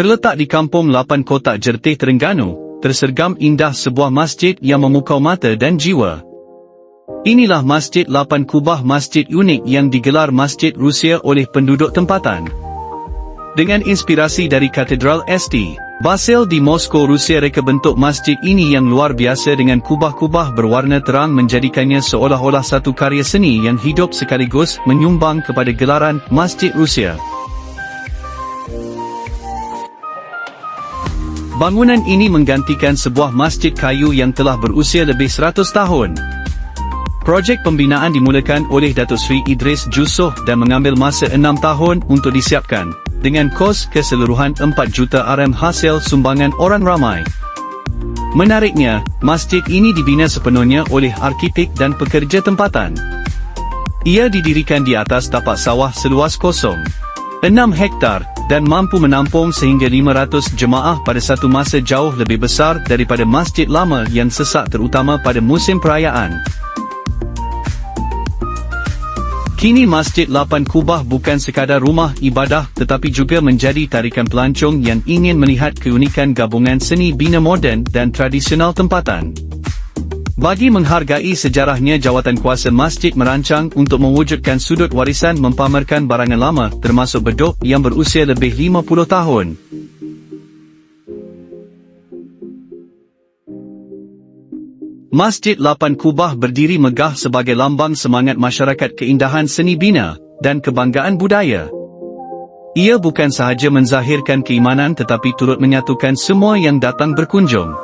Terletak di kampung Lapan Kotak Jertih Terengganu, tersergam indah sebuah masjid yang memukau mata dan jiwa. Inilah Masjid Lapan Kubah Masjid unik yang digelar Masjid Rusia oleh penduduk tempatan. Dengan inspirasi dari Katedral St. Basil di Moskow Rusia reka bentuk masjid ini yang luar biasa dengan kubah-kubah berwarna terang menjadikannya seolah-olah satu karya seni yang hidup sekaligus menyumbang kepada gelaran Masjid Rusia. Bangunan ini menggantikan sebuah masjid kayu yang telah berusia lebih 100 tahun. Projek pembinaan dimulakan oleh Datuk Seri Idris Jusoh dan mengambil masa 6 tahun untuk disiapkan, dengan kos keseluruhan 4 juta RM hasil sumbangan orang ramai. Menariknya, masjid ini dibina sepenuhnya oleh arkitek dan pekerja tempatan. Ia didirikan di atas tapak sawah seluas kosong. 6 hektar, dan mampu menampung sehingga 500 jemaah pada satu masa jauh lebih besar daripada masjid lama yang sesak terutama pada musim perayaan. Kini Masjid Lapan Kubah bukan sekadar rumah ibadah tetapi juga menjadi tarikan pelancong yang ingin melihat keunikan gabungan seni bina moden dan tradisional tempatan. Bagi menghargai sejarahnya jawatan kuasa masjid merancang untuk mewujudkan sudut warisan mempamerkan barangan lama termasuk bedok yang berusia lebih 50 tahun. Masjid Lapan Kubah berdiri megah sebagai lambang semangat masyarakat keindahan seni bina dan kebanggaan budaya. Ia bukan sahaja menzahirkan keimanan tetapi turut menyatukan semua yang datang berkunjung.